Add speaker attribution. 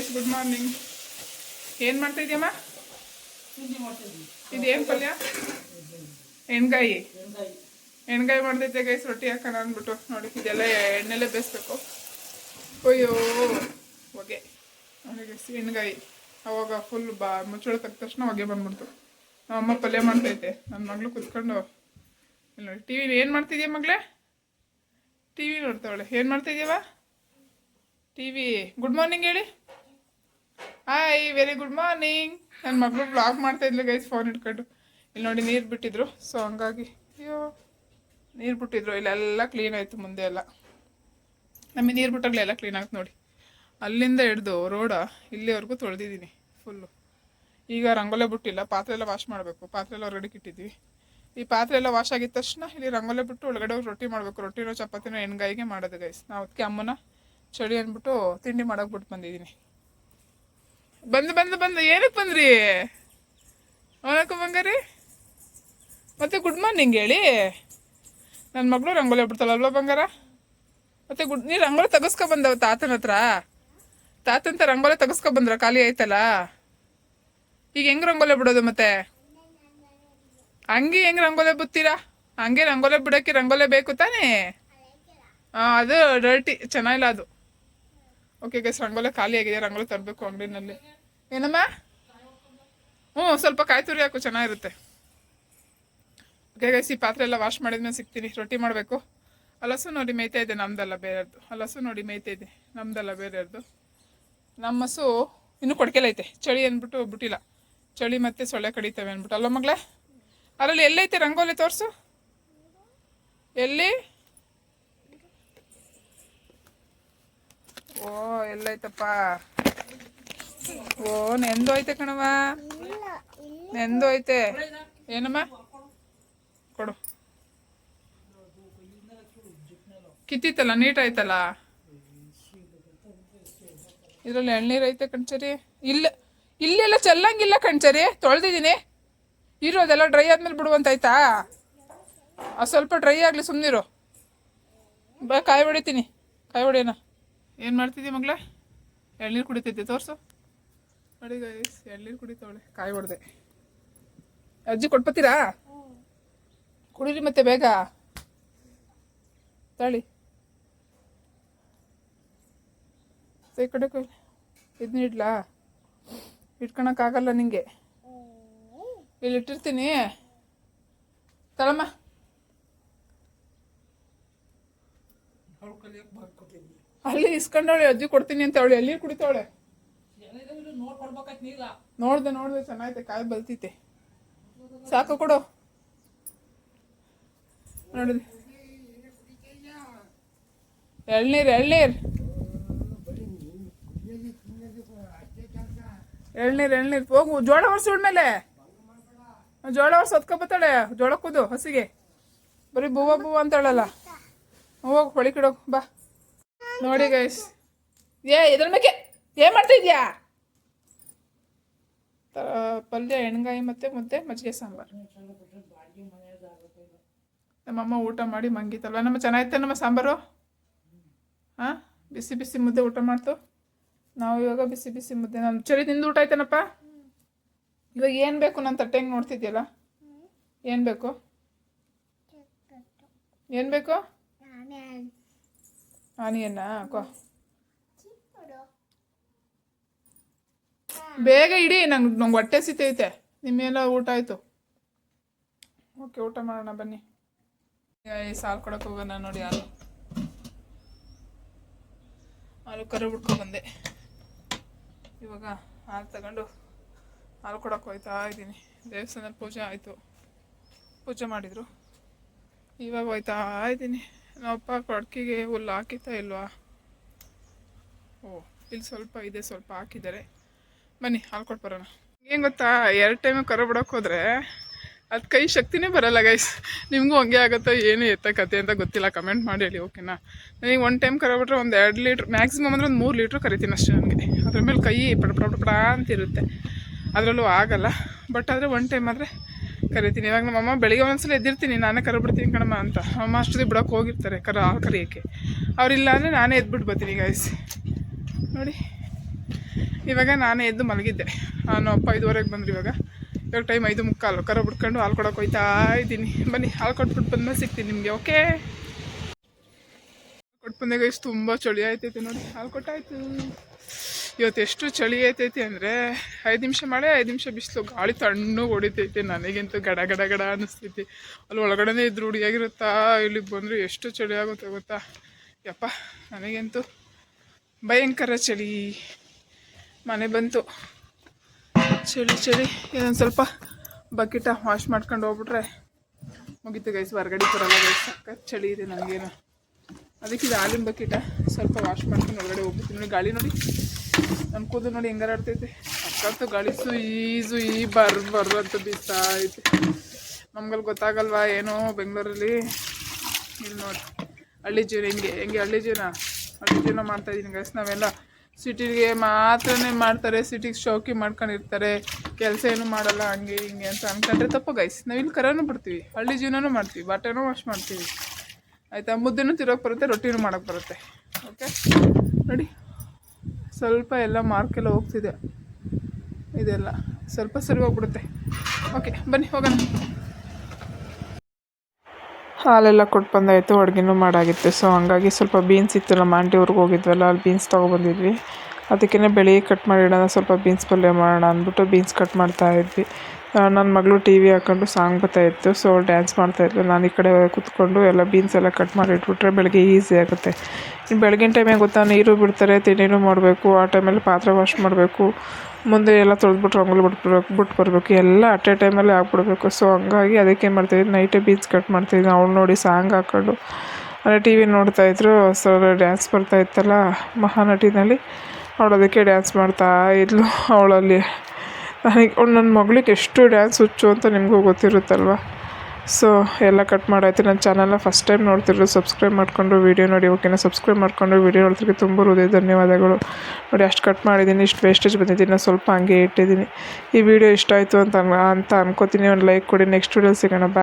Speaker 1: Guys good morning ಏನು ಮಾಡ್ತಾ ಇದೆಯಮ್ಮ? ಇದು ಏನು ಪಲ್ಯ? ಎಣ್ಗಾಯಿ. ಎಣ್ಗಾಯಿ ಮಾಡ್ದೈತೆ ಗೈಸ್ ರೊಟ್ಟಿ ಹಾಕೋಣ ಅಂದ್ಬಿಟ್ಟು. ನೋಡಿ, ಇದೆಲ್ಲ ಎಣ್ಣೆಲೆ ಬೇಯಿಸ್ಬೇಕು. ಅಯ್ಯೋ, ಹೊಗೆ. ಎಣ್ಗಾಯಿ. ಅವಾಗ ಫುಲ್ ಬಾ ಮುಚ್ಚಳ ತಕ್ಕ ತಕ್ಷಣ ಹೊಗೆ ಬಂದ್ಬಿಡ್ತು. ನಮ್ಮಮ್ಮ ಪಲ್ಯ ಮಾಡ್ತೈತೆ. ನನ್ನ ಮಗಳು ಕುತ್ಕೊಂಡು. ನೋಡಿ ಟಿ ವಿ ಏನು ಮಾಡ್ತಿದ್ಯಾ ಮಗಳೇ? ಟಿ ವಿ ನೋಡ್ತಾವಳೆ. ಏನು ಮಾಡ್ತಿದ್ಯಾವ? ಟಿ ವಿ ಗುಡ್ ಮಾರ್ನಿಂಗ್ ಹೇಳಿ. ಹಾಯ್ ವೆರಿ ಗುಡ್ ಮಾರ್ನಿಂಗ್ ನನ್ನ ಮಗಳು ಬ್ಲಾಗ್ ಮಾಡ್ತಾ ಇದ್ಲು ಗೈಸ್ ಫೋನ್ ಇಟ್ಕೊಂಡು. ಇಲ್ಲಿ ನೋಡಿ ನೀರು ಬಿಟ್ಟಿದ್ರು. ಸೊ ಹಂಗಾಗಿ, ಅಯ್ಯೋ, ನೀರು ಬಿಟ್ಟಿದ್ರು. ಇಲ್ಲೆಲ್ಲ ಕ್ಲೀನ್ ಆಯಿತು ಮುಂದೆ ಎಲ್ಲ. ನಮಗೆ ನೀರು ಬಿಟ್ಟಾಗಲೇ ಎಲ್ಲ ಕ್ಲೀನ್ ಆಯ್ತು ನೋಡಿ. ಅಲ್ಲಿಂದ ಹಿಡ್ದು ರೋಡ ಇಲ್ಲಿವರೆಗೂ ತೊಳೆದಿದ್ದೀನಿ ಫುಲ್ಲು ಈಗ ರಂಗೋಲೆ ಬಿಟ್ಟಿಲ್ಲ, ಪಾತ್ರೆ ಎಲ್ಲ ವಾಶ್ ಮಾಡಬೇಕು. ಪಾತ್ರೆ ಎಲ್ಲ ಹೊರಗಡೆ ಇಟ್ಟಿದ್ದೀವಿ ಈ ಪಾತ್ರೆ ಎಲ್ಲ ವಾಶ್ ಆಗಿದ ತಕ್ಷಣ ಇಲ್ಲಿ ರಂಗೋಲೆ ಬಿಟ್ಟು ಒಳಗಡೆ ಹೋಗಿ ರೊಟ್ಟಿ ಮಾಡಬೇಕು. ರೊಟ್ಟಿನೋ, ಚಪಾತಿನೋ ಎಣ್ಗಾಯಿಗೆ ಮಾಡೋದು ಗೈಸ್ ನಾವು ಅದಕ್ಕೆ ಅಮ್ಮನ ಚಳಿ ಅಂದ್ಬಿಟ್ಟು ತಿಂಡಿ ಮಾಡೋಕೆ ಬಿಟ್ಟು ಬಂದಿದ್ದೀನಿ ಬಂದು ಬಂದು ಬಂದು ಏನಕ್ಕೆ ಬಂದ್ರಿ? ಅವನಕ್ಕ ಬಂಗಾರಿ? ಮತ್ತೆ ಗುಡ್ ಮಾರ್ನಿಂಗ್ ಹೇಳಿ. ನನ್ನ ಮಗಳು ರಂಗೋಲಿ ಬಿಡ್ತಾಳಲ್ವ ಬಂಗಾರ? ಮತ್ತೆ ಗುಡ್ ನೀ ರಂಗೋಲಿ ತಗಸ್ಕೊ ಬಂದವ ತಾತನ ಹತ್ರ? ತಾತಂತ ರಂಗೋಲಿ ತಗಸ್ಕೊ ಬಂದ್ರ, ಖಾಲಿ ಆಯ್ತಲ್ಲ? ಈಗ ಹೆಂಗ್ ರಂಗೋಲಿ ಬಿಡೋದು ಮತ್ತೆ? ಹಂಗೆ ಹೆಂಗ್ ರಂಗೋಲಿ ಬಿತ್ತೀರಾ ಹಂಗೆ ರಂಗೋಲಿ ಬಿಡಕ್ಕೆ ರಂಗೋಲಿ ಬೇಕು ತಾನೇ? ಅದು ಡರ್ಟಿ ಚೆನ್ನಾಗಿಲ್ಲ ಅದು. ಓಕೆ ಗೈಸ್ ರಂಗೋಲೆ ಖಾಲಿ ಆಗಿದೆ. ರಂಗೋಲಿ ತರಬೇಕು ಅಂಗಡಿನಲ್ಲಿ. ಏನಮ್ಮ? ಹ್ಞೂ, ಸ್ವಲ್ಪ ಕಾಯಿ ತುರಿ ಹಾಕು, ಚೆನ್ನಾಗಿರುತ್ತೆ. ಓಕೆ ಗೈಸ್ ಈ ಪಾತ್ರೆ ಎಲ್ಲ ವಾಶ್ ಮಾಡಿದ್ಮೇಲೆ ಸಿಗ್ತೀನಿ. ರೊಟ್ಟಿ ಮಾಡಬೇಕು. ಹಲಸು ನೋಡಿ, ಮೇಯ್ತಾ ಇದೆ ನಮ್ದಲ್ಲ ಬೇರೆಯವ್ರದ್ದು ಹಲಸು ನೋಡಿ, ಮೇಯ್ತಾ ಇದೆ. ನಮ್ದಲ್ಲ ಬೇರೆಯವ್ರದ್ದು ನಮ್ಮ ಹಸು ಇನ್ನೂ ಕೊಡ್ಕೆಲೈತೆ ಚಳಿ ಅಂದ್ಬಿಟ್ಟು ಬಿಟ್ಟಿಲ್ಲ. ಚಳಿ ಮತ್ತೆ ಸೊಳ್ಳೆ ಕಡಿತವೆ ಅಂದ್ಬಿಟ್ಟು. ಅಲ್ಲ ಮಗಳೇ, ಅದರಲ್ಲಿ ಎಲ್ಲೈತೆ ರಂಗೋಲಿ ತೋರಿಸು? ಎಲ್ಲಿ? ಓ ಎಲ್ಲೈತಪ್ಪ ಓ, ನೆಂದೋಯ್ತೆ ಕಣವ ನೆಂದು ಐತೆ ಏನಮ್ಮ? ಕೊಡು. ಕಿತ್ತಿತ್ತಲ್ಲ ನೀಟ್ ಆಯ್ತಲ್ಲ ಇದ್ರಲ್ಲಿ ಎಳ್ನೀರು ಐತೆ ಕಣ್ಚರಿ. ಇಲ್ಲ, ಇಲ್ಲೆಲ್ಲ ಚೆಲ್ಲಂಗಿಲ್ಲ ಕಣ್ಚರಿ. ತೊಳೆದಿದ್ದೀನಿ. ಇರೋದೆಲ್ಲ ಡ್ರೈ ಆದ್ಮೇಲೆ ಬಿಡುವಂತಾಯ್ತಾ? ಆ ಸ್ವಲ್ಪ ಡ್ರೈ ಆಗಲಿ ಸುಮ್ಮನಿರು ಬಾ, ಕಾಯಿ ಹೊಡಿತೀನಿ. ಕಾಯಿ ಹೊಡಿಯೋಣ. ಏನು ಮಾಡ್ತಿದ್ದೀವಿ ಮಗಳ? ಎಳ್ನೀರು ಕುಡಿತೈತೆ ತೋರಿಸು. ನೋಡಿ ಗೈಸ್ ಎಳ್ನೀರು ಕುಡಿತಾವಳೆ, ಕಾಯಿ ಹೊಡೆದೆ ಅಜ್ಜಿ ಕೊಟ್ಬತ್ತೀರಾ ಕುಡೀರಿ ಮತ್ತೆ ಬೇಗ. ತಳಿ ಈ ಕಡೆ ಇದನ್ನ ಇಡ್ಲಾ? ಇಟ್ಕೊಳಕ್ಕಾಗಲ್ಲ ನಿಂಗೆ. ಇಲ್ಲಿ ಇಟ್ಟಿರ್ತೀನಿ. ತಳಮ್ಮ. ಅಲ್ಲಿ ಇಸ್ಕೊಂಡವಳೆ ಅಜ್ಜಿ ಕೊಡ್ತೀನಿ ಅಂತ ಅವಳು ಎಲ್ಲಿ ಕುಡಿತಾವಳೆ ನೋಡ್ದೆ ನೋಡ್ದೆ ಚೆನ್ನಾಗೈತೆ ಕಾಯಿ ಬಲ್ತೈತೆ ಸಾಕು ಕೊಡು. ನೋಡಿದ್ರಿ ಎಳ್ನೀರು ಎಳ್ನೀರು. ಎಳ್ನೀರು ಎಳ್ನೀರು. ಹೋಗು ಜೋಳ ಮೇಲೆ ಜೋಳ ಹೊರ್ಸು ಹೊತ್ಕೊ ಬತ್ತಾಳೆ ಜೋಳ ಕೂದು ಹಸಿಗೆ. ಬರೀ ಬೂವ ಬೂವ ಅಂತಾಳಲ್ಲ. ಹೋಗು ಹೊಳಿ ಬಾ. ನೋಡಿ ಗೈಸ್ ಏ ಇದ್ರ ಮೇಲೆ ಏನ್ ಮಾಡ್ತಾ ಪಲ್ಯ, ಎಣ್ಗಾಯಿ ಮತ್ತೆ ಮುದ್ದೆ, ಮಜ್ಜಿಗೆ ಸಾಂಬಾರು. ನಮ್ಮಮ್ಮ ಊಟ ಮಾಡಿ ಮಂಗಿತಲ್ವ ನಮ್ಮ ಚೆನ್ನಾಗಿತ್ತ ನಮ್ಮ ಸಾಂಬಾರು? ಹಾಂ? ಬಿಸಿ ಬಿಸಿ ಮುದ್ದೆ ಊಟ ಮಾಡ್ತು. ನಾವು ಇವಾಗ ಬಿಸಿ ಬಿಸಿ ಮುದ್ದೆ. ನಾನು ಚಳಿ ತಿಂದು ಊಟ ಆಯ್ತೇನಪ್ಪ? ಇವಾಗ ಏನು ಬೇಕು? ನನ್ನ ತಟ್ಟೆ ಹೆಂಗೆ ನೋಡ್ತಿದ್ಯಲ್ಲ? ಏನು ಬೇಕು? ಏನು ಬೇಕು? ಆನಿಯನ್ನ? ಕೋ ಬೇಗ ಇಡಿ ನಂಗೆ ನಂಗೆ ಹೊಟ್ಟೆ ಸಿತೈತೆ. ನಿಮ್ಮೆಲ್ಲ ಊಟ ಆಯಿತು. ಓಕೆ ಊಟ ಮಾಡೋಣ ಬನ್ನಿ. ಈ ಸಾಲು ಕೊಡಕ್ಕೆ ಹೋಗೋಣ ನೋಡಿ ಹಾಲು ಹಾಲು ಕರು ಬಿಟ್ಕೊ ಬಂದೆ. ಇವಾಗ ಹಾಲು ತಗೊಂಡು ಹಾಲು ಕೊಡಕ್ಕೆ ಹೋಯ್ತಾ ಇದ್ದೀನಿ. ದೇವಸ್ಥಾನದ ಪೂಜೆ ಆಯಿತು. ಪೂಜೆ ಮಾಡಿದರು. ಇವಾಗ ಹೋಯ್ತಾ ಇದ್ದೀನಿ. ನಮ್ಮಪ್ಪ ಕೊಡ್ಕಿಗೆ ಹುಲ್ಲು ಹಾಕಿತಾ ಇಲ್ವಾ? ಓ, ಇಲ್ಲಿ ಸ್ವಲ್ಪ ಇದೆ, ಸ್ವಲ್ಪ ಹಾಕಿದ್ದಾರೆ. ಬನ್ನಿ, ಹಾಲು ಕೊಟ್ಟು ಬರೋಣ. ಏನು ಗೊತ್ತಾ, ಎರಡು ಟೈಮು ಕರು ಬಿಡೋಕೆ ಹೋದರೆ ಅದು ಕೈ ಶಕ್ತಿನೇ ಬರಲ್ಲ ಗೈಸ್ ನಿಮಗೂ ಹಂಗೆ ಆಗುತ್ತೋ, ಏನು ಎತ್ತ ಕತೆ ಅಂತ ಗೊತ್ತಿಲ್ಲ ಕಮೆಂಟ್ ಮಾಡಿ ಹೇಳಿ ಓಕೆನಾ ನನಗೆ ಒಂದು ಟೈಮ್ ಕರೋಬಿಟ್ರೆ ಒಂದು ಎರಡು ಲೀಟ್ರ್ ಮ್ಯಾಕ್ಸಿಮಮ್ ಅಂದರೆ ಒಂದು ಮೂರು ಲೀಟ್ರ್ ಕರಿತೀನಿ ಅಷ್ಟೇ ನನಗೆ. ಅದ್ರ ಮೇಲೆ ಕೈ ಪಡ ಪಡ ಪಡ ಅಂತ ಇರುತ್ತೆ. ಅದರಲ್ಲೂ ಆಗಲ್ಲ. ಬಟ್ ಆದರೆ ಒನ್ ಟೈಮ್ ಆದರೆ ಕರಿತೀನಿ. ಇವಾಗ ನಮ್ಮಮ್ಮ ಬೆಳಿಗ್ಗೆ ಒಂದ್ಸಲ ಎದ್ದಿರ್ತೀನಿ. ನಾನೇ ಕರ್ಬಿಡ್ತೀನಿ ಕಣಮ್ಮ ಅಂತ. ಅಮ್ಮ ಅಷ್ಟೊತ್ತಿಗೆ ಬಿಡೋಕೆ ಹೋಗಿರ್ತಾರೆ. ಕರ ಹಾಲು ಕರಿಯೋಕ್ಕೆ ಅವರಿಲ್ಲ ಅಂದರೆ ನಾನೇ ಎದ್ಬಿಟ್ಟು ಬರ್ತೀನಿ ಗೈಸ್ ನೋಡಿ. ಇವಾಗ ನಾನೇ ಎದ್ದು ಮಲಗಿದ್ದೆ. ನಾನು ಅಪ್ಪ ಐದುವರೆಗೆ ಬಂದರು ಇವಾಗ. ಇವಾಗ ಟೈಮ್ ಐದು ಮುಕ್ಕಾಲು. ಕರ ಬಿಟ್ಕೊಂಡು ಹಾಲು ಕೊಡೋಕೆ ಹೋಯ್ತಾ ಇದ್ದೀನಿ. ಬನ್ನಿ, ಹಾಲು ಕೊಟ್ಬಿಟ್ಟು ಬಂದ್ಮೇಲೆ ಸಿಗ್ತೀನಿ ನಿಮಗೆ ಓಕೆ ಕೊಟ್ಟು ಬಂದಾಗ ಗಾಯ್ಸ್ ತುಂಬ ಚಳಿ ಆಯ್ತೈತೆ ನೋಡಿ. ಹಾಲು ಕೊಟ್ಟಾಯ್ತು. ಇವತ್ತು ಎಷ್ಟು ಚಳಿ ಐತೈತಿ ಅಂದರೆ ಐದು ನಿಮಿಷ ಮಳೆ, ಐದು ನಿಮಿಷ ಬಿಸಿಲು. ಗಾಳಿ ತಣ್ಣು ಹೊಡಿತೈತಿ. ನನಗಂತೂ ಗಡ ಗಡ ಗಡ ಅನ್ನಿಸ್ತೈತಿ ಅಲ್ಲಿ ಒಳಗಡೆನೇ ಇದ್ದು ರೂಢಿಯಾಗಿರುತ್ತಾ? ಇಲ್ಲಿಗೆ ಬಂದರೆ ಎಷ್ಟು ಚಳಿ ಆಗುತ್ತೆ ಗೊತ್ತಾ? ಯಪ್ಪ, ನನಗಂತೂ ಭಯಂಕರ ಚಳಿ. ಮನೆ ಬಂತು. ಚಳಿ ಚಳಿ. ಇನ್ನೊಂದು ಸ್ವಲ್ಪ ಬಕೆಟ ವಾಶ್ ಮಾಡ್ಕೊಂಡು ಹೋಗ್ಬಿಟ್ರೆ ಮುಗೀತು ಗೈಸ್ ಹೊರಗಡೆ ಬರಲ್ಲ ಗೈಸ್ ಚಳಿ ಇದೆ ನನಗೇನು. ಅದಕ್ಕೆ ಇದು ಹಾಲಿನ ಬಕೆಟ ಸ್ವಲ್ಪ ವಾಶ್ ಮಾಡ್ಕೊಂಡು ಹೊರಗಡೆ ಹೋಗ್ಬಿಟ್ಟು ನೋಡಿ, ಗಾಳಿ ನೋಡಿ. ನನ್ನ ಕೂದಲು ನೋಡಿ ಹೆಂಗಾರ ಆಡ್ತೈತೆ. ಅಕ್ಕಂತು ಗಳಿಸು ಈಜು ಈ ಬರ್ ಬರ್ ಬೀಸ್ತಾ ಐತೆ. ನಮ್ಗಲ್ಲಿ ಗೊತ್ತಾಗಲ್ವಾ ಏನೋ ಬೆಂಗಳೂರಲ್ಲಿ. ಇಲ್ಲಿ ನೋಡಿ, ಹಳ್ಳಿ ಜೀವನ ಹೆಂಗೆ ಹೆಂಗೆ ಹಳ್ಳಿ ಜೀವನ? ಹಳ್ಳಿ ಜೀವನ ಮಾಡ್ತಾ ಇದೀನಿ ಗೈಸ್ ನಾವೆಲ್ಲ ಸಿಟಿಗೆ ಮಾತ್ರನೇ ಮಾಡ್ತಾರೆ, ಸಿಟಿಗೆ ಶೌಕಿ ಮಾಡ್ಕೊಂಡಿರ್ತಾರೆ. ಕೆಲಸ ಏನು ಮಾಡಲ್ಲ, ಹಂಗೆ ಹಿಂಗೆ ಅಂತ ಅನ್ಕೊಂಡ್ರೆ ತಪ್ಪು ಗೈಸ್ ಇಲ್ಲಿ ಕರನೂ ಬಿಡ್ತೀವಿ, ಹಳ್ಳಿ ಜೀವನನೂ ಮಾಡ್ತೀವಿ, ಬಟ್ಟೆನೂ ವಾಶ್ ಮಾಡ್ತೀವಿ. ಆಯಿತಾ? ಮುದ್ದೆನೂ ತಿರೋಕೆ ಬರುತ್ತೆ, ರೊಟ್ಟಿನೂ ಮಾಡೋಕ್ಕೆ ಬರುತ್ತೆ. ಓಕೆ ನೋಡಿ. ಸ್ವಲ್ಪ ಎಲ್ಲ ಮಾರ್ಕೆಲ್ಲ ಹೋಗ್ತಿದೆ. ಇದೆಲ್ಲ ಸ್ವಲ್ಪ ಸರಿ ಹೋಗ್ಬಿಡುತ್ತೆ. ಓಕೆ ಬನ್ನಿ, ಹೋಗೋಣ. ಹಾಲೆಲ್ಲ ಕೊಟ್ಟು ಬಂದಾಯಿತು, ಅಡುಗೆನೂ ಮಾಡಾಗಿತ್ತು. ಸೊ ಹಂಗಾಗಿ ಸ್ವಲ್ಪ ಬೀನ್ಸ್ ಇತ್ತು ನಮ್ಮ ಆಂಟಿ ಊರಿಗೆ ಹೋಗಿದ್ವಲ್ಲ, ಅಲ್ಲಿ ಬೀನ್ಸ್ ತೊಗೊಬಂದಿದ್ವಿ. ಅದಕ್ಕೇ ಬೆಳಿಗ್ಗೆ ಕಟ್ ಮಾಡಿಡೋಣ ಸ್ವಲ್ಪ ಬೀನ್ಸ್ ಪಲ್ಯ ಮಾಡೋಣ ಅಂದ್ಬಿಟ್ಟು ಬೀನ್ಸ್ ಕಟ್ ಮಾಡ್ತಾ ಇದ್ವಿ. ನನ್ನ ಮಗಳು ಟಿ ವಿ ಹಾಕೊಂಡು ಸಾಂಗ್ ಬರ್ತಾಯಿತ್ತು ಸೊ ಡ್ಯಾನ್ಸ್ ಮಾಡ್ತಾಯಿದ್ಲು ನಾನು ಈ ಕಡೆ ಕೂತ್ಕೊಂಡು ಎಲ್ಲ ಬೀನ್ಸ್ ಎಲ್ಲ ಕಟ್ ಮಾಡಿ ಇಟ್ಬಿಟ್ರೆ ಬೆಳಗ್ಗೆ ಈಸಿ ಆಗುತ್ತೆ. ಇನ್ನು ಬೆಳಗಿನ ಟೈಮಿಗೆ ಗೊತ್ತಾ, ನೀರು ಬಿಡ್ತಾರೆ, ತಿಂಡಿನು ಮಾಡಬೇಕು, ಆ ಟೈಮಲ್ಲಿ ಪಾತ್ರೆ ವಾಶ್ ಮಾಡಬೇಕು, ಮುಂದೆ ಎಲ್ಲ ತೊಳೆದ್ಬಿಟ್ಟು ರಂಗೋಲಿ ಬಿಟ್ಬಿಡ್ಬೇಕು ಬಿಟ್ಟು ಬರಬೇಕು, ಎಲ್ಲ ಅಟ್ ಎ ಟೈಮಲ್ಲಿ ಹಾಕ್ಬಿಡ್ಬೇಕು ಸೊ ಹಂಗಾಗಿ ಅದಕ್ಕೆ ಏನು ಮಾಡ್ತಾಯಿದ್ವಿ ನೈಟೇ ಬೀನ್ಸ್ ಕಟ್ ಮಾಡ್ತಾಯಿದ್ವಿ ಅವ್ಳು ನೋಡಿ ಸಾಂಗ್ ಹಾಕೊಂಡು, ಅಂದರೆ ಟಿ ವಿ ನೋಡ್ತಾಯಿದ್ರು ಸೊ ಡ್ಯಾನ್ಸ್ ಬರ್ತಾ ಇತ್ತಲ್ಲ ಮಹಾನಟಿನಲ್ಲಿ, ಅವಳು ಅದಕ್ಕೆ ಡ್ಯಾನ್ಸ್ ಮಾಡ್ತಾ ಇದ್ಲು. ಅವಳಲ್ಲಿ ನನಗೆ ನನ್ನ ಮಗಳಿಗೆ ಎಷ್ಟು ಡ್ಯಾನ್ಸ್ ಹುಚ್ಚು ಅಂತ ನಿಮಗೂ ಗೊತ್ತಿರುತ್ತಲ್ವ? ಸೊ ಎಲ್ಲ ಕಟ್ ಮಾಡಾಯ್ತು. ನನ್ನ ಚಾನಲ್ನ ಫಸ್ಟ್ ಟೈಮ್ ನೋಡ್ತಿರೋ ಸಬ್ಸ್ಕ್ರೈಬ್ ಮಾಡಿಕೊಂಡು ವೀಡಿಯೋ ನೋಡಿ ಓಕೆನಾ ಸಬ್ಸ್ಕ್ರೈಬ್ ಮಾಡಿಕೊಂಡು ವೀಡಿಯೋ ನೋಡ್ತಿರೋಕ್ಕೆ ತುಂಬ ಹೃದಯ ಧನ್ಯವಾದಗಳು. ನೋಡಿ, ಅಷ್ಟು ಕಟ್ ಮಾಡಿದ್ದೀನಿ ಇಷ್ಟು ವೇಸ್ಟೇಜ್ ಬಂದಿದ್ದೀನಿ ನಾನು ಸ್ವಲ್ಪ ಹಂಗೆ ಇಟ್ಟಿದ್ದೀನಿ ಈ ವಿಡಿಯೋ ಇಷ್ಟ ಆಯಿತು ಅಂತ ಅಂತ ಅನ್ಕೋತೀನಿ. ಒಂದು ಲೈಕ್ ಕೊಡಿ. ನೆಕ್ಸ್ಟ್ ವೀಡಿಯೋ ಸಿಗೋಣ.